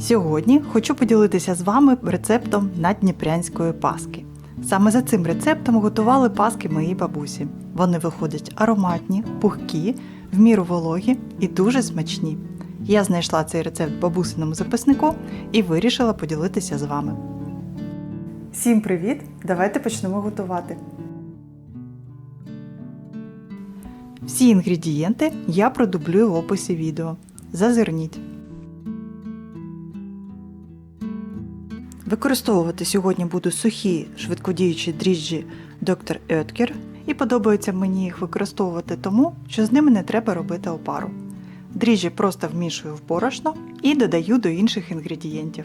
Сьогодні хочу поділитися з вами рецептом наддніпрянської паски. Саме за цим рецептом готували паски моїй бабусі. Вони виходять ароматні, пухкі, в міру вологі і дуже смачні. Я знайшла цей рецепт бабусиному записнику і вирішила поділитися з вами. Всім привіт! Давайте почнемо готувати. Всі інгредієнти я продублюю в описі відео. Зазирніть. Використовувати сьогодні буду сухі швидкодіючі дріжджі Dr. Oetker і подобається мені їх використовувати тому, що з ними не треба робити опару. Дріжджі просто вмішую в борошно і додаю до інших інгредієнтів.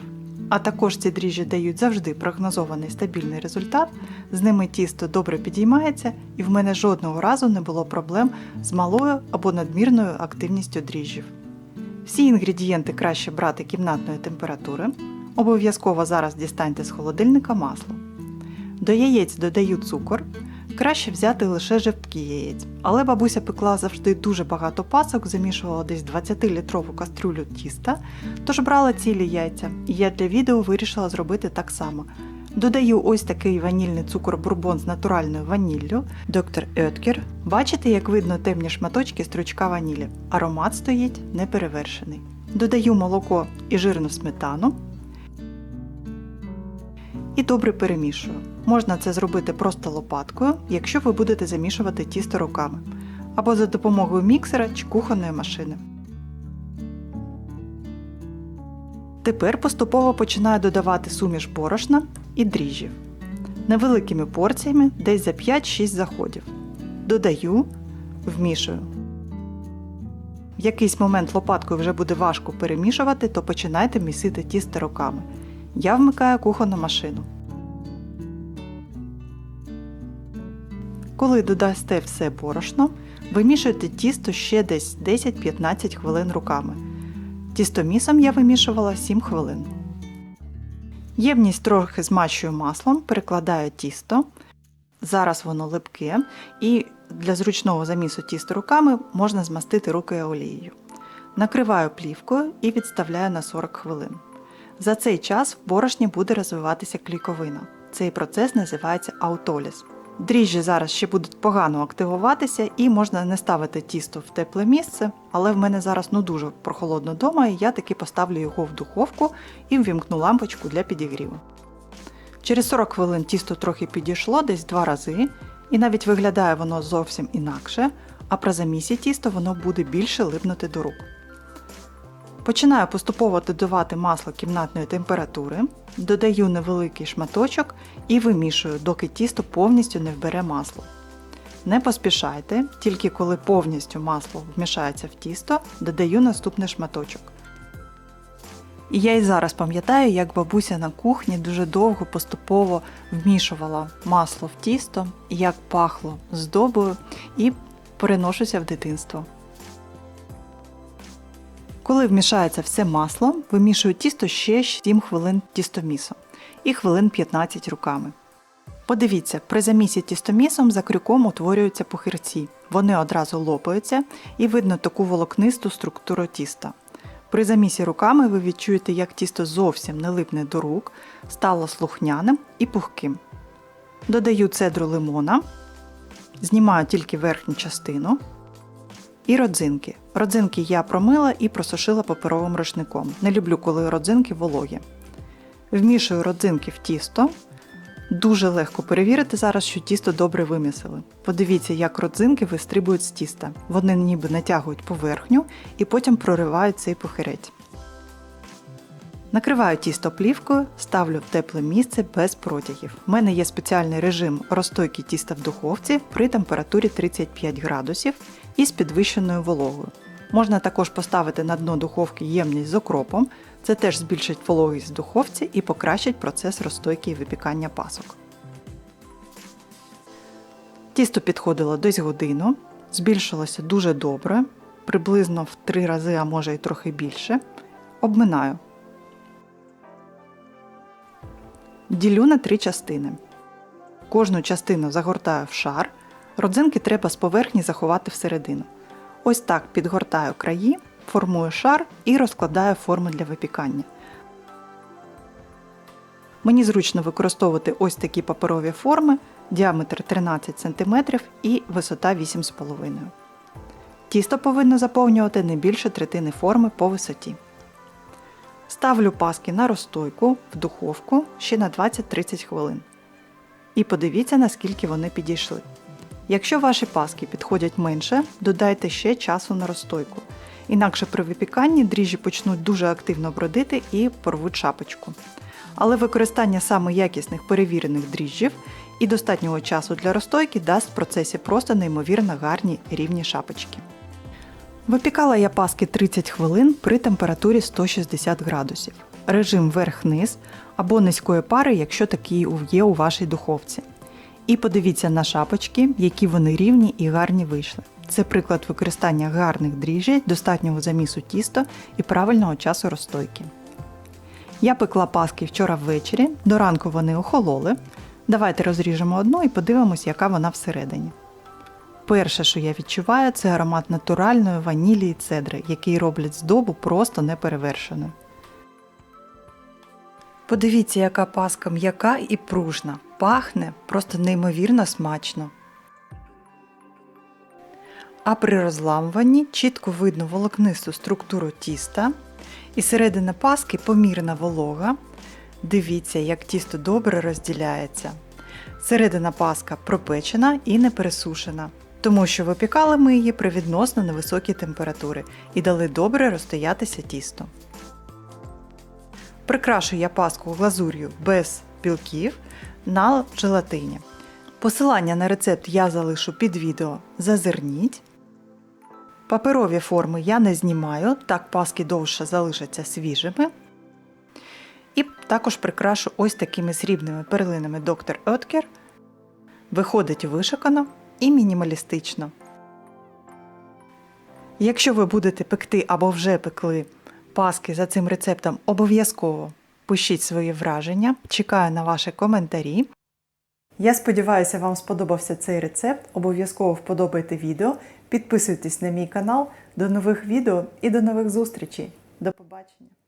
А також ці дріжджі дають завжди прогнозований стабільний результат, з ними тісто добре підіймається і в мене жодного разу не було проблем з малою або надмірною активністю дріжджів. Всі інгредієнти краще брати кімнатної температури. Обов'язково зараз дістаньте з холодильника масло. До яєць додаю цукор. Краще взяти лише жовтки яєць, але бабуся пекла завжди дуже багато пасок, замішувала десь 20-літрову кастрюлю тіста, тож брала цілі яйця, і я для відео вирішила зробити так само. Додаю ось такий ванільний цукор бурбон з натуральною ваніллю Dr. Oetker. Бачите, як видно темні шматочки стручка ванілі. Аромат стоїть неперевершений. Додаю молоко і жирну сметану і добре перемішую. Можна це зробити просто лопаткою, якщо ви будете замішувати тісто руками, або за допомогою міксера чи кухонної машини. Тепер поступово починаю додавати суміш борошна і дріжджів. Невеликими порціями десь за 5-6 заходів. Додаю, вмішую. В якийсь момент лопаткою вже буде важко перемішувати, то починайте місити тісто руками. Я вмикаю кухонну машину. Коли додасте все борошно, вимішуйте тісто ще десь 10-15 хвилин руками. Тістомісом я вимішувала 7 хвилин. Ємність трохи змащую маслом, перекладаю тісто. Зараз воно липке, і для зручного замісу тіста руками можна змастити руки олією. Накриваю плівкою і відставляю на 40 хвилин. За цей час в борошні буде розвиватися кліковина. Цей процес називається аутоліз. Дріжджі зараз ще будуть погано активуватися і можна не ставити тісто в тепле місце, але в мене зараз ну дуже прохолодно вдома, і я таки поставлю його в духовку і ввімкну лампочку для підігріву. Через 40 хвилин тісто трохи підійшло десь два рази, і навіть виглядає воно зовсім інакше, а при замісі тісто воно буде більше липнути до рук. Починаю поступово додавати масло кімнатної температури, додаю невеликий шматочок і вимішую, доки тісто повністю не вбере масло. Не поспішайте, тільки коли повністю масло вмішається в тісто, додаю наступний шматочок. І я і зараз пам'ятаю, як бабуся на кухні дуже довго поступово вмішувала масло в тісто, як пахло здобою, і переношуся в дитинство. Коли вмішається все масло, вимішую тісто ще 7 хвилин тістомісом і хвилин 15 руками. Подивіться, при замісі тістомісом за крюком утворюються похирці. Вони одразу лопаються і видно таку волокнисту структуру тіста. При замісі руками ви відчуєте, як тісто зовсім не липне до рук, стало слухняним і пухким. Додаю цедру лимона, знімаю тільки верхню частину. І родзинки. Родзинки я промила і просушила паперовим рушником. Не люблю, коли родзинки вологі. Вмішую родзинки в тісто. Дуже легко перевірити зараз, що тісто добре вимісили. Подивіться, як родзинки вистрибують з тіста. Вони ніби натягують поверхню і потім проривають цей похирець. Накриваю тісто плівкою, ставлю в тепле місце без протягів. У мене є спеціальний режим розстойки тіста в духовці при температурі 35 градусів і з підвищеною вологою. Можна також поставити на дно духовки ємність з окропом, це теж збільшить вологість в духовці і покращить процес розстойки і випікання пасок. Тісто підходило десь годину, збільшилося дуже добре, приблизно в 3 рази, а може і трохи більше. Обминаю. Ділю на три частини. Кожну частину загортаю в шар. Родзинки треба з поверхні заховати всередину. Ось так підгортаю краї, формую шар і розкладаю форми для випікання. Мені зручно використовувати ось такі паперові форми, діаметр 13 см і висота 8,5 Тісто повинно заповнювати не більше третини форми по висоті. Ставлю паски на розстойку в духовку ще на 20-30 хвилин. І подивіться, наскільки вони підійшли. Якщо ваші паски підходять менше, додайте ще часу на розстойку. Інакше при випіканні дріжджі почнуть дуже активно бродити і порвуть шапочку. Але використання саме якісних перевірених дріжджів і достатнього часу для розстойки дасть в процесі просто неймовірно гарні рівні шапочки. Випікала я паски 30 хвилин при температурі 160 градусів. Режим верх-низ або низької пари, якщо такі є у вашій духовці. І подивіться на шапочки, які вони рівні і гарні вийшли. Це приклад використання гарних дріжджей, достатнього замісу тіста і правильного часу розстойки. Я пекла паски вчора ввечері, до ранку вони охололи. Давайте розріжемо одну і подивимось, яка вона всередині. Перше, що я відчуваю, це аромат натуральної ванілі і цедри, який роблять здобу просто неперевершеною. Подивіться, яка паска м'яка і пружна. Пахне просто неймовірно смачно. А при розламуванні чітко видно волокнисту структуру тіста, і середина паски помірна волога. Дивіться, як тісто добре розділяється. Середина паска пропечена і не пересушена, тому що випікали ми її при відносно невисокій температурі і дали добре розстоятися тісто. Прикрашую я паску глазур'ю без білків на желатині. Посилання на рецепт я залишу під відео. Зазирніть. Паперові форми я не знімаю, так паски довше залишаться свіжими. І також прикрашу ось такими срібними перлинами Dr. Oetker. Виходить вишикано і мінімалістично. Якщо ви будете пекти або вже пекли паски за цим рецептом, обов'язково пишіть свої враження. Чекаю на ваші коментарі. Я сподіваюся, вам сподобався цей рецепт. Обов'язково вподобайте відео, підписуйтесь на мій канал. До нових відео і до нових зустрічей. До побачення!